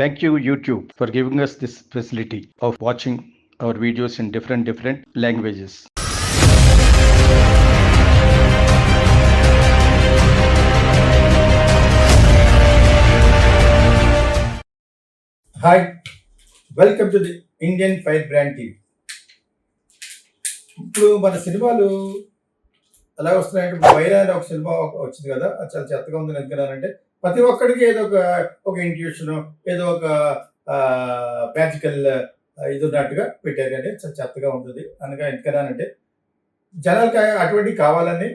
Thank you, YouTube, for giving us this facility of watching our videos in different different languages. Hi welcome to the Indian fire brand TV ఇప్పుడు మన సినిమాలు ఎలా వస్తున్నాయంటే ఇప్పుడు వైరా అనే ఒక సినిమా ఒక- వచ్చింది కదా అది చాలా చెత్తగా ఉంది ఎందుకన్నానంటే ప్రతి ఒక్కడికి ఏదో ఒక ఒక ఇంట్యూషన్ ఏదో ఒక మ్యాజికల్ ఇది ఉన్నట్టుగా పెట్టారు అంటే చాలా చెత్తగా ఉంటుంది. అనగా ఎందుకన్నానంటే జనాలకి అటువంటివి కావాలని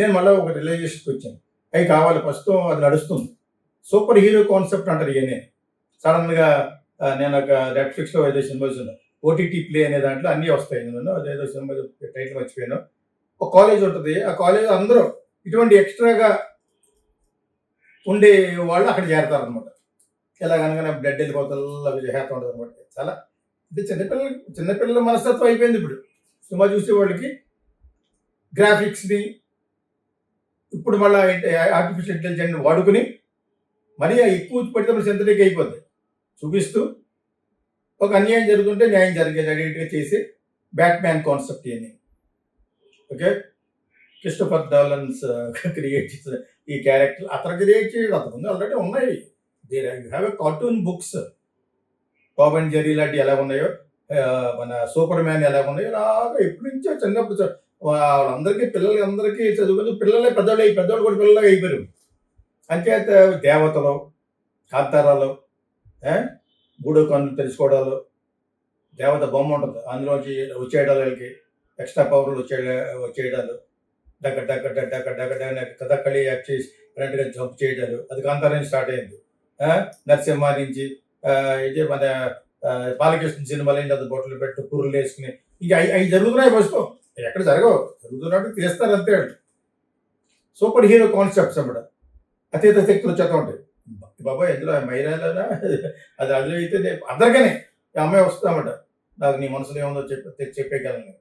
నేను మళ్ళీ ఒక రిలైజేషన్కి వచ్చాను. అవి కావాలి ప్రస్తుతం అది నడుస్తుంది. సూపర్ హీరో కాన్సెప్ట్ అంటారు ఇవన్నీ. సడన్గా నేను ఒక నెట్ఫ్లిక్స్లో ఏదో సినిమా చూసాను ఓటీటీ ప్లే అనే దాంట్లో అన్నీ వస్తాయి. నేను అదేదో సినిమా టైటిల్ మర్చిపోయాను. ఒక కాలేజ్ ఉంటుంది. ఆ కాలేజ్ అందరూ ఇటువంటి ఎక్స్ట్రాగా ఉండే వాళ్ళు అక్కడ చేరతారు అనమాట ఎలాగనగానే బ్లడ్ వెళ్ళిపోతల్లా చేస్తూ ఉంటుంది అనమాట చాలా అంటే చిన్నపిల్లలు చిన్నపిల్లల మనస్తత్వం అయిపోయింది ఇప్పుడు. సినిమా చూసే వాళ్ళకి గ్రాఫిక్స్ని ఇప్పుడు మళ్ళీ ఆర్టిఫిషియల్ ఇంటెలిజెంట్ వాడుకుని మరీ ఎక్కువ పడితే మన సింథటిక్ అయిపోద్ది. చూపిస్తూ ఒక అన్యాయం జరుగుతుంటే న్యాయం జరిగేది అడిగిట్గా చేసి బ్యాట్ మ్యాన్ కాన్సెప్ట్ అని. Okay Christopher Nolan's uh, create చేసిన ఈ క్యారెక్టర్ అతను క్రియేట్ చేయడం అంతకుముందు ఆల్రెడీ ఉన్నాయి. There you have a cartoon books Tom and Jerry లాంటివి ఎలా ఉన్నాయో uh, మన సూపర్ మ్యాన్ ఎలా ఉన్నాయో అలాగా ఎప్పటి నుంచో చిన్నప్పుడు వాళ్ళందరికీ పిల్లలకి అందరికీ చదువుకుని పిల్లలే పెద్దవాళ్ళు అయ్యి పెద్దవాళ్ళు కూడా పిల్లలుగా అయిపోయారు. అంచేత దేవతలు కాంతారాలు మూడో కన్ను తెలుసుకోవడాలు దేవత బొమ్మ ఉంటుంది. అందులోంచి వచ్చేయడాలకి ఎక్స్ట్రా పవర్లు వచ్చే వచ్చేయడాలు డక్క డక్క డక్క డక్క డక్క కథకళి కథక్కళి యాక్ట్ చేసి కరెక్ట్గా జంప్ చేయడాలు. అది కాంతారం స్టార్ట్ అయింది. ఆ? నరసింహ నుంచి ఇది మన బాలకృష్ణ సినిమాలు ఏంటి అది బొట్టలు పెట్టి కూరలు వేసుకుని. ఇక అవి అవి జరుగుతున్నాయి ప్రస్తుతం ఎక్కడ జరగవు. జరుగుతున్నట్టు తీస్తారు అంతే సూపర్ హీరో కాన్సెప్ట్స్ అన్నమాట. అతీత శక్తులు వచ్చేస్తూ ఉంటాయి. బాబాయ్ ఎందులో మైరాలోనా అది అందులో అయితే అందరికనే. ఈ అమ్మాయి వస్తామట నాకు నీ మనసులో ఏముందో చెప్పి చెప్పేయగలను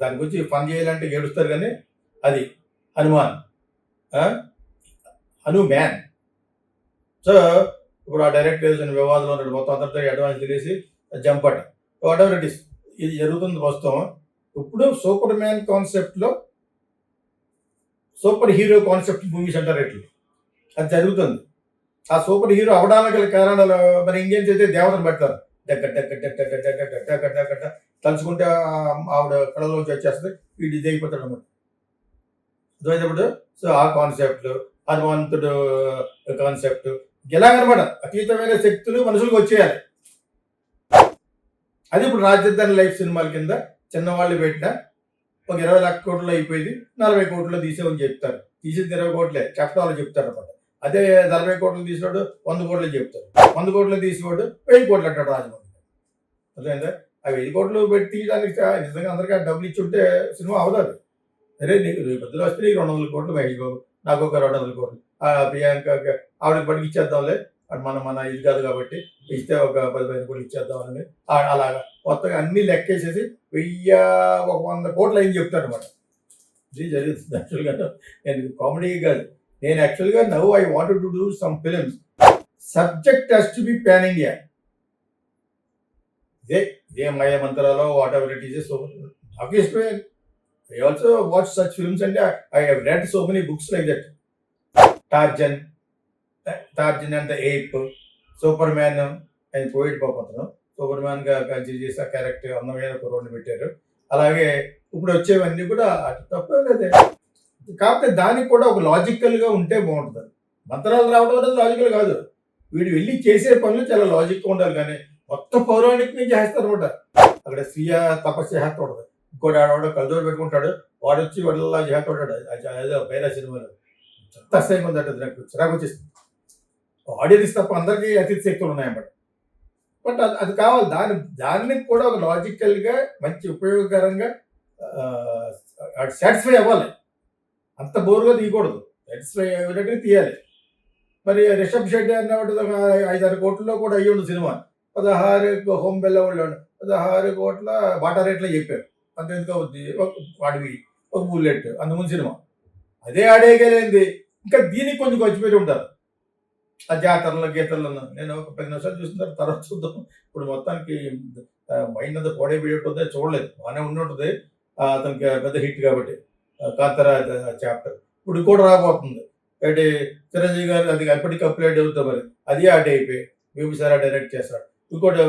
దాని గురించి పని చేయాలంటే ఏడుస్తారు కానీ అది హనుమాన్. హనుమాన్ హను మ్యాన్. సో ఇప్పుడు ఆ డైరెక్టర్ వివాదంలో ఉన్నాడు మొత్తం అందరితో అడ్వాన్స్ తెలిసి జంపట్ అట. వాట్ ఎవర్ ఇట్ ఇస్ ఇది జరుగుతుంది ప్రస్తుతం ఇప్పుడు సూపర్ మ్యాన్ కాన్సెప్ట్లో సూపర్ హీరో కాన్సెప్ట్ మూవీస్ అంటారు ఇట్లు అది జరుగుతుంది. ఆ సూపర్ హీరో అవడానికి గల కారణాలు మన ఇండియన్స్ అయితే దేవతను పెడతారు? డక్క డక్క డక్క డక్క తలుచుకుంటే ఆవిడ కళలోంచి వచ్చేస్తుంది వీడి ఇది అయిపోతాడు అనమాట అర్థమైనప్పుడు సో ఆ కాన్సెప్ట్ హనుమంతుడు కాన్సెప్ట్ ఇలాగనమాట అతీతమైన శక్తులు మనుషులకు వచ్చేయాలి. అది ఇప్పుడు రాజధాని లైఫ్ సినిమాల కింద చిన్నవాళ్ళు పెట్టిన ఒక ఇరవై లక్ష కోట్లు అయిపోయింది నలభై కోట్లు తీసేవని చెప్తారు. తీసింది ఇరవై కోట్లే చెప్పాలని చెప్తారు అనమాట అదే నలభై కోట్లు తీసినాడు వంద కోట్లు చెప్తారు. వంద కోట్లు తీసేవాడు వెయ్యి కోట్లు అంటాడు రాజమౌళి. అర్థమైందా? ఆ వెయ్యి కోట్లు పెట్టి దానికి నిజంగా అందరికీ ఆ డబ్బులు ఇచ్చి ఉంటే సినిమా అవదాది. అరే నీకు పెద్దలు వస్తే నీకు రెండు వందల కోట్లు మహిళకు బాబు నాకు ఒక రెండు వందల కోట్లు. ఆ ప్రియాంక ఆవిడకి పట్టుకు ఇచ్చేద్దాంలే. అది మన మన ఇది కాదు కాబట్టి ఇస్తే ఒక పది పదిహేను కోట్లు ఇచ్చేద్దామని. అలాగా. కొత్తగా అన్ని లెక్కేసేసి వెయ్యి ఒక వంద కోట్లు అయింది చెప్తాడు అనమాట ఇది జరుగుతుంది యాక్చువల్గా నేను కామెడీ కాదు. నేను యాక్చువల్గా now I want to do some films subject has to be pan India ఇదే ఇదే మాయ మంత్రాలో whatever it is so నాకు I also watch such films అంటే I have read so many books like that Tarzan Tarzan and the ape superman ఆయన పోయిట్ పోతున్నాం సూపర్ మ్యాన్గా చేసి క్యారెక్టర్ అందమైన కుర్రోడ్ని పెట్టారు అలాగే ఇప్పుడు వచ్చేవన్నీ కూడా అటు తప్పే లేదే. కాకపోతే దానికి కూడా ఒక లాజికల్గా ఉంటే బాగుంటుంది. మంత్రాలు రావడం అనేది లాజికల్ కాదు. వీడు వెళ్ళి చేసే పనులు చాలా లాజిక్గా ఉండాలి కానీ మొత్తం పౌరాణికం నుంచి అనమాట అక్కడ స్వీయ తపస్సు చేస్తాడు ఇంకోటి ఆడవాడు కలదోడు పెట్టుకుంటాడు వాడు వచ్చి వాడిలా చేస్తాడు అదే ఏదో బైరా సినిమాలో. ఎంత అసహ్యంగా ఉందంటే నాకు చిరాకు వచ్చేసింది. ఆడియన్స్ తప్ప అందరికీ అతిథి శక్తులు ఉన్నాయన్నమాట. బట్ అది అది కావాలి. దాని దాన్ని కూడా ఒక లాజికల్గా మంచి ఉపయోగకరంగా సాటిస్ఫై అవ్వాలి. అంత బోరుగా తీయకూడదు. సాటిస్ఫై అయ్యేటట్టు తీయాలి. మరి రిషబ్ షెడ్డి అన్నవాడు ఐదారు కోట్లలో కూడా అయ్యి ఉండదు సినిమా. పదహారు హోమ్ బెల్ల వాళ్ళు పదహారు కోట్ల బాటా రేట్లో చెప్పారు. అంత ఎందుకు అవుద్ది? ఒక వాడివి ఒక బుల్లెట్ అందుముందు సినిమా. అదే ఆడేయగలేంది ఇంకా దీనికి కొంచెం ఖర్చుపెట్టి ఉంటారు. ఆ జాతరలో గీతల్లో నేను ఒక పది నిమిషాలు చూసిన తర్వాత చూద్దాం. ఇప్పుడు మొత్తానికి మైండ్ అంతా పొడే చూడలేదు. బాగానే ఉన్నట్టుంది. అతనికి పెద్ద హిట్ కాబట్టి. కాంతరా చాప్టర్. ఇప్పుడు కూడా రాబోతుంది. అంటే చిరంజీవి గారు అది అప్పటికి అప్లైడ్ అవుతుంది మరి. అది ఆట అయిపోయి బింబిసారా డైరెక్ట్ చేస్తాడు. ఇంకోటి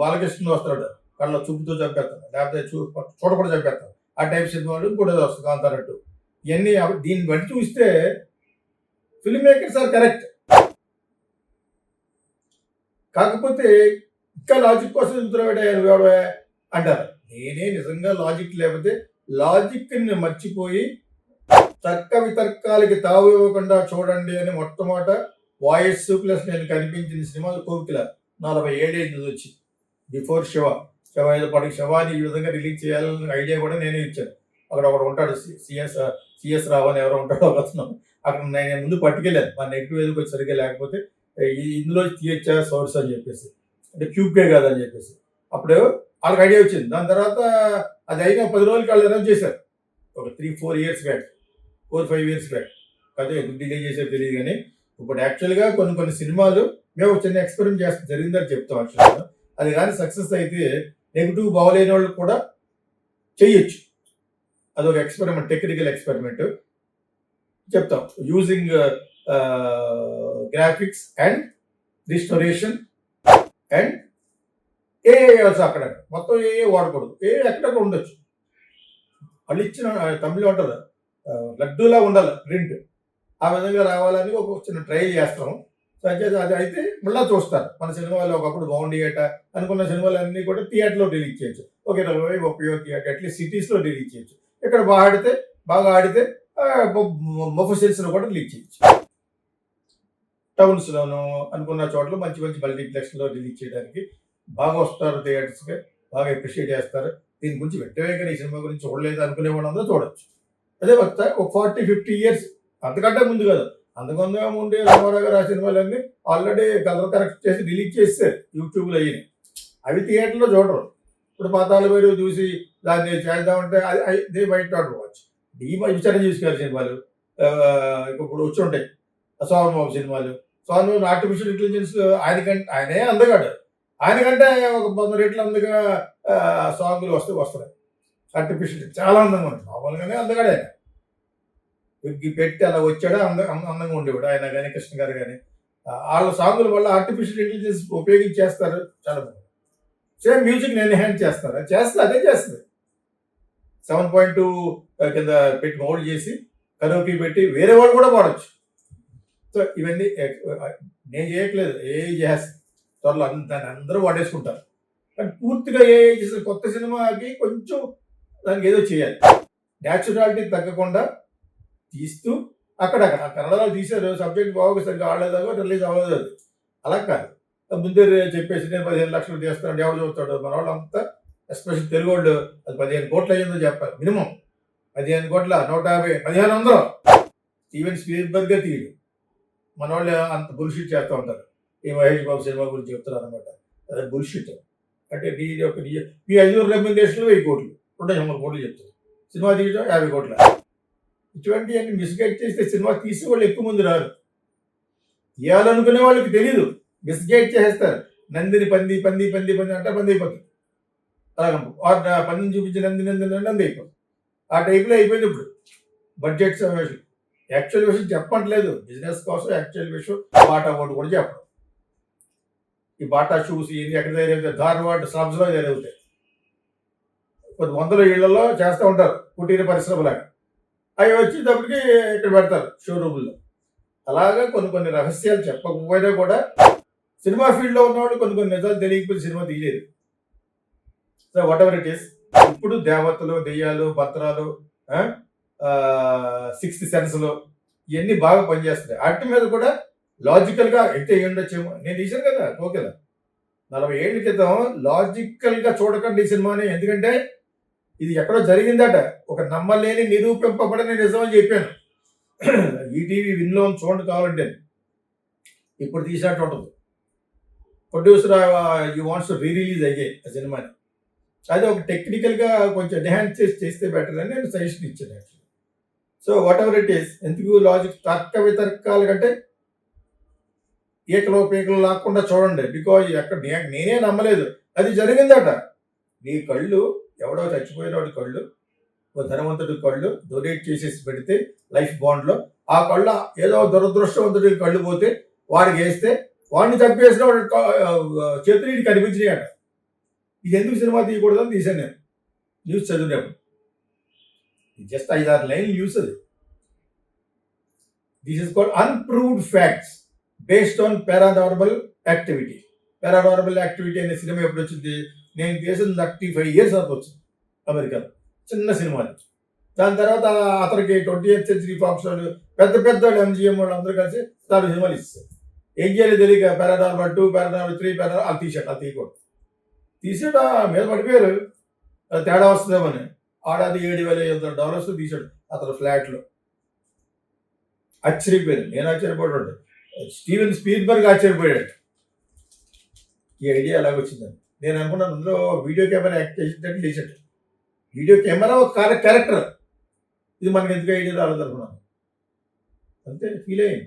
బాలకృష్ణ వస్తాడు. కళ్ళ చూపుతో చంపేస్తాడు. లేకపోతే చూ చూడకుండా చంపేస్తాడు. ఆ టైప్ సినిమా ఇంకోటి వస్తుంది కాంతారట్టు ఇవన్నీ దీన్ని బట్టి చూస్తే ఫిల్మ్ మేకర్స్ ఆర్ కరెక్ట్ కాకపోతే ఇంకా లాజిక్ కోసం చెబుతున్నాడు అంటారు. నేనే నిజంగా లాజిక్ లేకపోతే లాజిక్ని మర్చిపోయి తర్క వితర్కాలకి తావు ఇవ్వకుండా చూడండి అని మొట్టమొదట వాయిస్ ప్లస్ నేను కనిపించిన సినిమా కోకిల. నలభై ఏడేళ్ళు వచ్చి. బిఫోర్ శివ శివ ఐదు పాటికి శవాన్ని ఈ విధంగా రిలీజ్ చేయాలని ఐడియా కూడా నేనే ఇచ్చాను. అక్కడ ఒకడు ఉంటాడు సిఎస్ సిఎస్ రావు అని ఎవరో ఉంటాడో అతను. అక్కడ నేను ముందు పట్టుకెళ్ళాను. మా నెగిటివ్ ఏదో కొంచెం సరిగ్గా లేకపోతే ఈ- ఇందులో తీయచ్చా సోర్స్ అని చెప్పేసి. అంటే క్యూబ్కే కాదని చెప్పేసి. అప్పుడు వాళ్ళకి ఐడియా వచ్చింది. దాని తర్వాత అది అయిన పది రోజులకి వాళ్ళు అనౌన్స్ చేశారు. ఒక three four years back four five years back. అదే ఎందుకు డిలే చేసారో తెలియదు కానీ ఇప్పుడు యాక్చువల్గా కొన్ని కొన్ని సినిమాలు మేము ఒక చిన్న ఎక్స్పెరిమెంట్ చేస్తాం జరిగిందని చెప్తాం యాక్చువల్గా అది కానీ సక్సెస్ అయితే నెగిటివ్ బాగోలేని వాళ్ళు కూడా చెయ్యొచ్చు అదొక ఎక్స్పెరిమెంట్ టెక్నికల్ ఎక్స్పెరిమెంట్ చెప్తాం. Using graphics and restoration and uh అక్కడ. మొత్తం ఏ వాడకూడదు. ఏ ఎక్కడెక్కడ ఉండొచ్చు? వాళ్ళు ఇచ్చిన తమిళ ఉంటుంది లడ్డూలా ఉండాలి ప్రింట్. ఆ విధంగా రావాలని ఒక చిన్న ట్రయల్ చేస్తాం. సంచేత అది అయితే మళ్ళీ చూస్తారు. మన సినిమాలో ఒకప్పుడు బాగుండేయట అనుకున్న సినిమాలు అన్నీ కూడా థియేటర్లో రిలీజ్ చేయొచ్చు. ఒక ఇరవై ముప్పై థియేటర్ అట్లీస్ట్ సిటీస్లో రిలీజ్ చేయొచ్చు. ఇక్కడ బాగా ఆడితే బాగా ఆడితే మొఫసిల్స్లో కూడా రిలీజ్ చేయొచ్చు. టౌన్స్లోను అనుకున్న చోట్ల మంచి మంచి మల్టీప్లెక్స్లో రిలీజ్ చేయడానికి బాగా వస్తారు థియేటర్స్కి బాగా అప్రిషియేట్ చేస్తారు. దీని గురించి వెంటనే కానీ ఈ సినిమా గురించి చూడలేదు అనుకునే వాళ్ళందరూ చూడొచ్చు. అదే వస్తా ఒక ఫార్టీ ఫిఫ్టీ ఇయర్స్ అంతకంటే ముందు కదా. అంతకంటే ఉండే రామారావు గారు రాసిన వాళ్ళన్నీ ఆల్రెడీ కలర్ కరెక్ట్ చేసి రిలీజ్ చేస్తారు యూట్యూబ్లో అయ్యి. అవి థియేటర్లో చూడరు. ఇప్పుడు పాతాల వేరు చూసి దాన్ని చేద్దామంటే అది దే బయట ఆడుకోవచ్చు వాచ్ ఈ విచారణ చూసుకోవాలి సినిమాలు. ఇప్పుడు వచ్చి ఉంటాయి. సినిమాలు. సోమబాబు ఆర్టిఫిషియల్ ఇంటెలిజెన్స్ ఆయనకంటే ఆయనే అందగాడు. ఆయనకంటే ఒక వంద రెట్లు అందుగా సాంగులు వస్తూ వస్తున్నాయి. ఆర్టిఫిషియల్ చాలా అందంగా ఉంటుంది మామూలుగానే అందగాడే ఆయన. పెట్టి అలా వచ్చాడు? అంద అందంగా ఉండేవాడు ఆయన కానీ కృష్ణ గారు కానీ వాళ్ళ సాంగుల వల్ల ఆర్టిఫిషియల్ ఇంటెలిజెన్స్ ఉపయోగించేస్తారు చాలా బాగుంది సేమ్ మ్యూజిక్ నేను హ్యాండ్ చేస్తారు అది చేస్తే అదే చేస్తుంది. సెవెన్ పాయింట్ టూ కింద పెట్టి మౌల్డ్ చేసి కరోకి పెట్టి వేరే వాళ్ళు కూడా పాడొచ్చు. సో ఇవన్నీ నేను చేయట్లేదు. ఏ చేస్తాను త్వరలో అంత దాన్ని అందరూ వాడేసుకుంటారు కానీ పూర్తిగా ఏ చేసిన కొత్త సినిమాకి కొంచెం దానికి ఏదో చేయాలి. న్యాచురాలిటీ తగ్గకుండా తీస్తూ అక్కడక్కడ కన్నడలో తీశారు సబ్జెక్ట్ బాగా సరిగ్గా ఆడలేదో రిలీజ్ అవ్వలేదు అది. అలా కాదు. ముందే చెప్పేసి నేను పదిహేను లక్షలు చేస్తాను ఎవరు చూస్తాడు మన వాళ్ళు అంతా ఎస్పెషల్ తెలుగు వాళ్ళు అది పదిహేను కోట్లు అయ్యిందో చెప్పాలి మినిమం. పదిహేను కోట్ల నూట యాభై పదిహేను వందలు. స్టీవెన్ స్పీల్బర్గే తీయడు మన వాళ్ళు అంత బుల్షిట్ చేస్తూ ఉంటారు. ఈ మహేష్ బాబు సినిమా గురించి చెప్తున్నారు అనమాట అదే బుల్షిట్ అంటే నీ యొక్క నీ- మీ ఐదుగురు రెమ్యునరేషన్లు వెయ్యి కోట్లు. రెండు వందల కోట్లు చెప్తారు సినిమా తీయడం యాభై కోట్ల. ఇటువంటి అన్ని మిస్గైడ్ చేస్తే సినిమా తీసే వాళ్ళు ఎక్కువ మంది రారు. తీయాలనుకునే వాళ్ళకి తెలియదు మిస్గైడ్ చేసేస్తారు. నందిని పంది పంది పంది పంది అంటే పంది అయిపోతుంది. అలాగే ఆ పందిని చూపించి నంది నంది నంది అయిపోతుంది. ఆ టైప్లో అయిపోయింది ఇప్పుడు. బడ్జెట్ సమావేశం యాక్చువల్ విషయం చెప్పట్లేదు. బిజినెస్ కోసం యాక్చువల్ విషయం బాటా ఓటు కూడా చెప్పడం ఈ బాటా షూస్ ఇది ఎక్కడ తయారవుతాయి? ధార్వాడ్ సబ్స్లో తయారవుతాయి. కొన్ని వందల ఇళ్ళలో చేస్తూ ఉంటారు. కుటీర పరిశ్రమలాగా. అవి వచ్చేటప్పటికి ఇక్కడ పెడతారు షోరూముల్లో అలాగా కొన్ని కొన్ని రహస్యాలు చెప్పకపోయినా కూడా సినిమా ఫీల్డ్లో ఉన్నవాళ్ళు కొన్ని కొన్ని నిజాలు తెలియకపోతే సినిమా తీయలేదు. So whatever it is ఇప్పుడు దేవతలు దెయ్యాలు భద్రాలు సిక్స్త్ సెన్స్లు ఇవన్నీ బాగా పనిచేస్తున్నాయి. వాటి మీద కూడా లాజికల్గా అయితే ఉండొచ్చేమో. నేను తీశాను కదా ఓకే నలభై ఏళ్ళ క్రితం లాజికల్గా చూడకండి ఈ సినిమాని ఎందుకంటే ఇది ఎక్కడో జరిగిందట. ఒక నమ్మలేని నిరూపింపబడని నిజం అని చెప్పాను. ఈటీవీ విన్లో చూడండి కావాలంటే. ఇప్పుడు తీసినట్టు ఉంటుంది. Producer you wants re release అయ్యాయి ఆ సినిమాని. అది ఒక టెక్నికల్గా కొంచెం ఎన్హాన్స్ చేసి చేస్తే బెటర్ అని నేను సజెషన్ ఇచ్చాను actually so whatever it is ఎందుకు లాజిక్ తర్క వితర్కాల కంటే ఈకలు పీకలు లాక్కుండా చూడండి. బికాజ్ ఎక్కడ నేనే నమ్మలేదు. అది జరిగిందట. నీ కళ్ళు ఎవడో చచ్చిపోయిన వాడి కళ్ళు ఓ ధనవంతుడి కళ్ళు డొనేట్ చేసేసి పెడితే లైఫ్ బాండ్లో ఆ కళ్ళ ఏదో దురదృష్టవంతుడి కళ్ళు పోతే వాడికి వేస్తే వాడిని చంపేసిన వాడి చేతులు వీడికి కనిపించినాయి అట ఇది ఎందుకు సినిమా తీయకూడదని తీశాను నేను. న్యూస్ చదివినప్పుడు. జస్ట్ ఐదారు లైన్ న్యూస్ అది. This is called unproved facts based on paranormal activity paranormal activity అనే సినిమా ఎప్పుడు వచ్చింది? నేను చేసిన థర్టీ ఫైవ్ ఇయర్స్ అంత వచ్చింది అమెరికాలో చిన్న సినిమా దాని తర్వాత అతనికి ట్వంటీ ఎయిత్ సెంచరీ ఫాక్స్ వాళ్ళు పెద్ద పెద్ద వాళ్ళు ఎంజిఎం వాళ్ళు అందరూ కలిసి నాలుగు సినిమాలు ఇస్తారు ఏం చేయాలి తెలియక paranormal two paranormal three paranormal అది తీసాడు అది తీయకూడదు తీసాడు ఆ మీద పడిపోయారు. అది తేడా వస్తుందేమని. ఆడాది ఏడు వేల ఐదు వందల డాలర్స్ తీసాడు అతను ఫ్లాట్లో. ఆశ్చర్యపోయాను నేను ఆశ్చర్యపోయాడు స్టీవెన్ స్పీడ్బర్గ్ ఆశ్చర్యపోయాడు. ఈ ఐడియా ఎలాగొచ్చిందని. నేను అనుకున్నాను అందులో వీడియో కెమెరా యాక్ట్ చేసేటట్టు చేసాడు వీడియో కెమెరా ఒక క్యారెక్టర్. ఇది మనకి ఎందుకు ఐడియా రాలేదు అనుకున్నాను అంతే ఫీల్ అయ్యింది.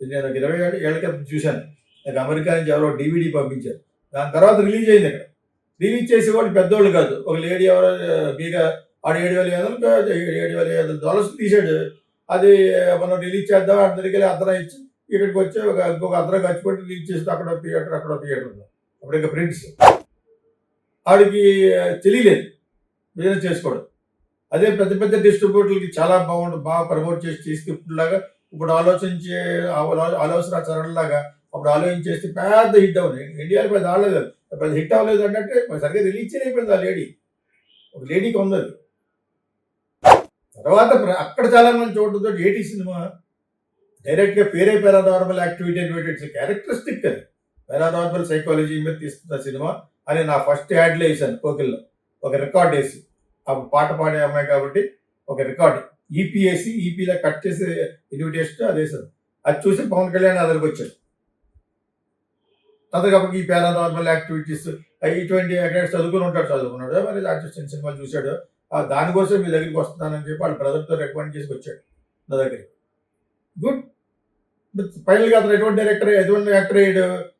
నేను ఒక ఇరవై ఏళ్ళ ఏళ్ళ క్రితం చూశాను. నాకు అమెరికా నుంచి ఎవరో డివిడి పంపించారు. దాని తర్వాత రిలీజ్ అయింది అక్కడ. రిలీజ్ చేసేవాళ్ళు పెద్దోళ్ళు కాదు. ఒక లేడీ ఎవరో బీగా ఆడు ఏడు వేల ఐదు వందలు ఏడు వేల ఐదు వందల డాలర్స్ తీసాడు అది మనం రిలీజ్ చేద్దాం అందరికీ అద్దరం ఇచ్చి ఇక్కడికి వచ్చి ఒక ఇంకొక అద్దరం ఖర్చు పెట్టి రిలీజ్ చేస్తే అక్కడ థియేటర్ అక్కడ థియేటర్ ఉంది. అప్పుడు ఇంకా ప్రింట్స్. ఆడికి తెలియలేదు. బిజినెస్ చేసుకోవడం. అదే పెద్ద పెద్ద డిస్ట్రిబ్యూటర్లకి చాలా బాగుంటుంది బాగా ప్రమోట్ చేసి చేస్తే ఇప్పుడులాగా ఇప్పుడు ఆలోచించే ఆలోచన చరణలాగా అప్పుడు ఆలోచించేస్తే పెద్ద హిట్ అవుతుంది ఇండియాలో పెద్ద ఆడలేదు. పెద్ద హిట్ అవ్వలేదు అంటే సరిగ్గా రిలీజ్ చేయలేకపోయింది ఆ లేడీ. ఒక లేడీకి ఉంది అది తర్వాత అక్కడ చాలా మంది చూడటంతో ఏటీ సినిమా డైరెక్ట్గా పేరే పారానార్మల్ యాక్టివిటీ అనేటువంటి ఇట్స్ క్యారెక్టరిస్టిక్ అది. పారానార్మల్ సైకాలజీ మీద తీస్తున్న సినిమా. అని నా ఫస్ట్ యాడ్లో వేసాను కోకిల్లో. ఒక రికార్డ్ వేసి. అప్పుడు పాట పాడే అమ్మాయి కాబట్టి ఒక రికార్డ్ ఈపీ వేసి ఈపీలో కట్ చేసి ఇన్విటేషన్ అది వేసాను అది చూసి పవన్ కళ్యాణ్ అదరికి వచ్చాడు అప్పటికి ఈ పారానార్మల్ యాక్టివిటీస్ ఇటువంటి ఎక్కడ చదువుకుని ఉంటాడు చదువుకున్నాడు. మరి ఆర్టిస్ట్ సినిమాలు చూశాడు. దానికోసం మీ దగ్గరికి వస్తున్నానని చెప్పి వాళ్ళ బ్రదర్తో రికమెండ్ చేసి వచ్చాడు నా దగ్గరికి. గుడ్ ఫైనల్గా అతను ఎటువంటి డైరెక్టర్ ఎటువంటి యాక్టర్ అయ్యాడు?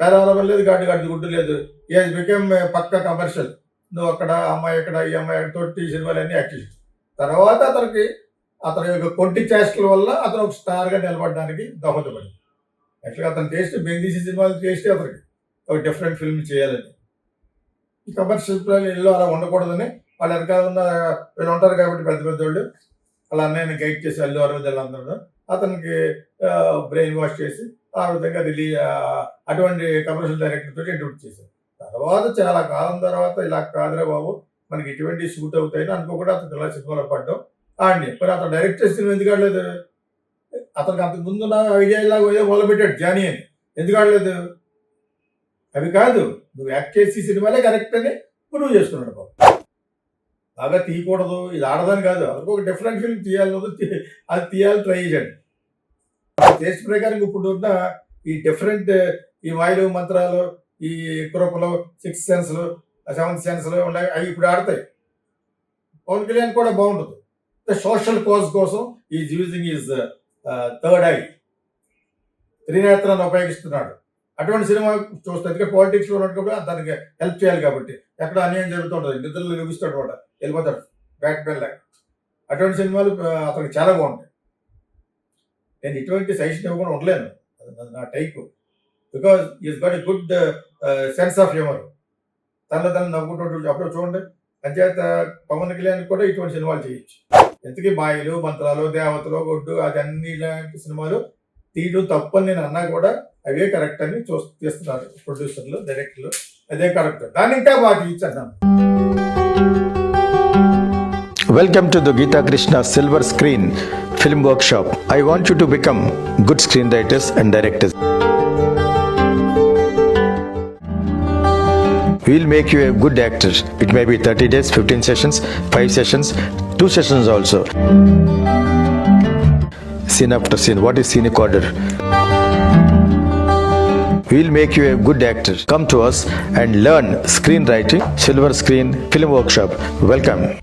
పేదవాళ్ళ లేదు గాడి గాడి గుడ్డు లేదు. ఏ బికెమ్ పక్క కమర్షియల్ నువ్వు అక్కడ అమ్మాయి ఇక్కడ ఈ అమ్మాయి ఎక్కడ తోటి సినిమాలన్నీ యాక్ట్ చేసి తర్వాత అతనికి అతని యొక్క కొట్టి చేష్టల వల్ల అతను ఒక స్టార్గా నిలబడడానికి దోహదపడింది. యాక్చువల్గా అతను టేస్ట్ బెంగీసీ సినిమాలు టేస్ట్ అతనికి. ఒక డిఫరెంట్ ఫిల్మ్ చేయాలని. ఈ కమర్షియల్ ఇల్లు అలా ఉండకూడదని. వాళ్ళు వెనకాల ఉన్న వీళ్ళు ఉంటారు కాబట్టి పెద్ద పెద్ద వాళ్ళు. వాళ్ళ అన్నయ్యని గైడ్ చేసి అల్లు అరవింద్ అందరూ అతనికి బ్రెయిన్ వాష్ చేసి ఆ విధంగా రిలీజ్ అటువంటి కమర్షియల్ డైరెక్టర్ తోటి ఇంట్రొడ్యూస్ చేశారు. తర్వాత చాలా కాలం తర్వాత ఇలా కాదురా బాబు మనకి ఇటువంటి షూట్ అవుతాయని అనుకోకుండా అతను ఇలా సినిమాలో పడ్డం ఆడిని. మరి అతను డైరెక్ట్ చేసిన ఎందుకు ఆడలేదు? అతనికి అంతకు ముందు నా ఐడియా ఇలా ఏదో మొదలుపెట్టాడు జానీ అని. ఎందుకు ఆడలేదు? అవి కాదు నువ్వు యాక్ట్ చేసి సినిమాలే కరెక్ట్ అని ప్రూవ్ చేసుకున్నాడు బాబు. బాగా తీయకూడదు ఇది ఆడదని కాదు. అతనికి ఒక డిఫరెంట్ ఫిల్మ్ తీయాలి అది తీయాలి ట్రై చేయండి టేస్ట్ ప్రకారం ఇప్పుడు ఉన్న ఈ డిఫరెంట్ ఈ వాయులు మంత్రాలు ఈ కృపలు సిక్స్ సెన్స్లు సెవెంత్ సెన్స్లు ఉన్నాయి అవి ఇప్పుడు ఆడతాయి పవన్ కళ్యాణ్ కూడా బాగుంటుంది సోషల్ కోజ్ కోసం is using is third eye త్రినేత్రాన్ని ఉపయోగిస్తున్నాడు అటువంటి సినిమా చూస్తే ఎందుకంటే పాలిటిక్స్లో ఉన్నప్పుడు దానికి హెల్ప్ చేయాలి కాబట్టి ఎక్కడ అన్యాయం జరుగుతుంటుంది నిద్రలు నిలుగుస్తాడు వాడు వెళ్ళిపోతాడు బ్యాట్ బెల్ అటువంటి సినిమాలు అతనికి చాలా బాగుంటాయి నేను ఇటువంటి సజెషన్ కూడా ఉండలేను. అది నా- type. Because is got a good sense of humour తన తను నవ్వుకుంటూ అప్పుడు చూడండి. అంచేత పవన్ కళ్యాణ్ కూడా ఇటువంటి సినిమాలు చేయొచ్చు. ఎందుకే బాయిలు మంత్రాలు దేవతలు గొడ్డు అది అన్ని ఇలాంటి సినిమాలు తీయడం తప్పని నేను అన్నా కూడా అవే కరెక్ట్ అని చూ తీస్తున్నారు ప్రొడ్యూసర్లు డైరెక్టర్లు అదే కరెక్ట్ దాన్ని ఇంకా బాగా తీయించాను Welcome to the Geeta Krishna silver screen Film Workshop. I want you to become good screenwriters and directors. We'll make you a good actor. It may be 30 days, 15 sessions, 5 sessions, 2 sessions also. Scene after scene. What is scenic order? We'll make you a good actor. Come to us and learn screenwriting, Silver Screen Film Workshop. Welcome.